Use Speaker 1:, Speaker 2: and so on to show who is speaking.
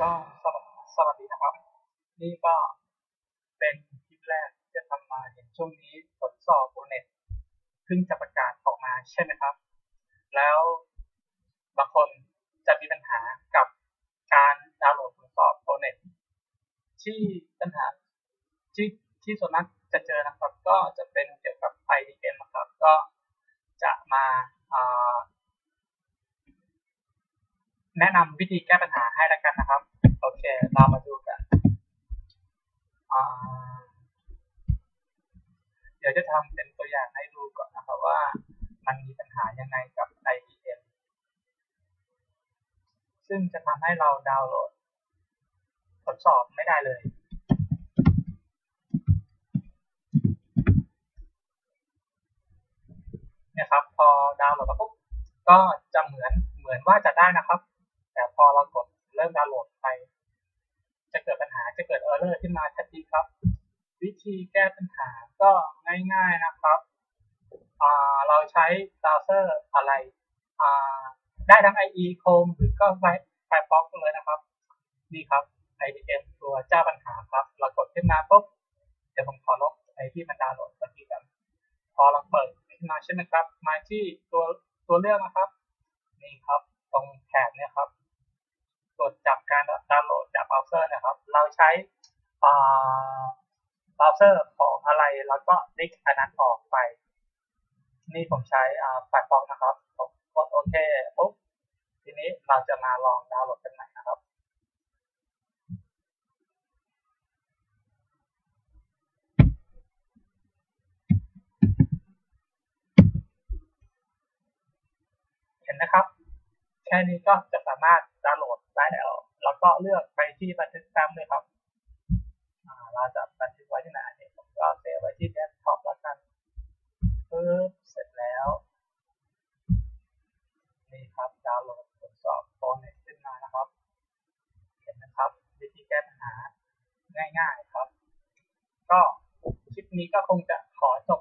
Speaker 1: ก็สวัสสวัสดีนะครับ นี่ก็เป็นคลิปแรกที่จะทำมาเห็นช่วงนี้ผลสอบโบเน็ตเพิ่งจะประกาศออกมาใช่ไหมครับ แล้วบางคนจะมีปัญหากับการดาวน์โหลดผลสอบโบเน็ตที่ปัญหาที่ที่ส่วนมากจะเจอนะครับ ก็จะเป็นเกี่ยวกับ IDM นะครับ ก็จะมา แนะนำวิธีแก้ปัญหาให้แล้วกันนะครับ โอเค เรามาดูกัน เดี๋ยวจะทำเป็นตัวอย่างให้ดูก่อนนะครับว่ามันมีปัญหายังไงกับ IEM ซึ่งจะทำให้เราดาวน์โหลดทดสอบไม่ได้เลยนี่ยครับ พอดาวน์โหลดมาปุ๊บก็จะเหมือนเหมือนว่าจะได้นะครับ พอเรากดเริ่มดาวน์โหลดไป จะเกิดปัญหาจะเกิดเออร์เลอร์ขึ้นมาทันทีครับ วิธีแก้ปัญหาก็ง่ายๆนะครับเราใช้เบราว์เซอร์อะไรได้ทั้ง IE Chrome หรือก็ Firefox เลยนะครับ นี่ครับ IDM ตัวเจ้าปัญหาครับ เรากดขึ้นมาปุ๊บเดี๋ยวผมขอลบไอที่มันดาวน์โหลดสักทีกันพอเราเปิดขึ้นมาใช่ไหมครับ มาที่ตัวตัวเลือกนะครับ นี่ครับ ตรงแถบเนี่ยครับตรวจจับ การดาวน์โหลดจากเบราว์เซอร์นะครับ เราใช้เบราว์เซอร์ของอะไรแล้วก็ดิกอันนั้นออกไป นี่ผมใช้ไฟล์ฟอกนะครับผมกดโอเคปุ๊บทีนี้เราจะมาลองดาวน์โหลดกันใหม่นะครับเห็นนะครับ แค่นี้ก็จะสามารถ ก็เลือกไปที่บันทึกแฟ้มเลยครับเราจะบันทึกไว้ที่ไหนเนี่ยผมก็เซฟไว้ที่เดสก์ท็อปแล้วกันปึ๊บเสร็จแล้วนี่ครับดาวน์โหลดทดสอบโปรเน็ตขึ้นมานะครับ เห็นนะครับวิธีแก้ปัญหาง่าย ๆครับ ก็คลิปนี้ก็คงจะขอจบ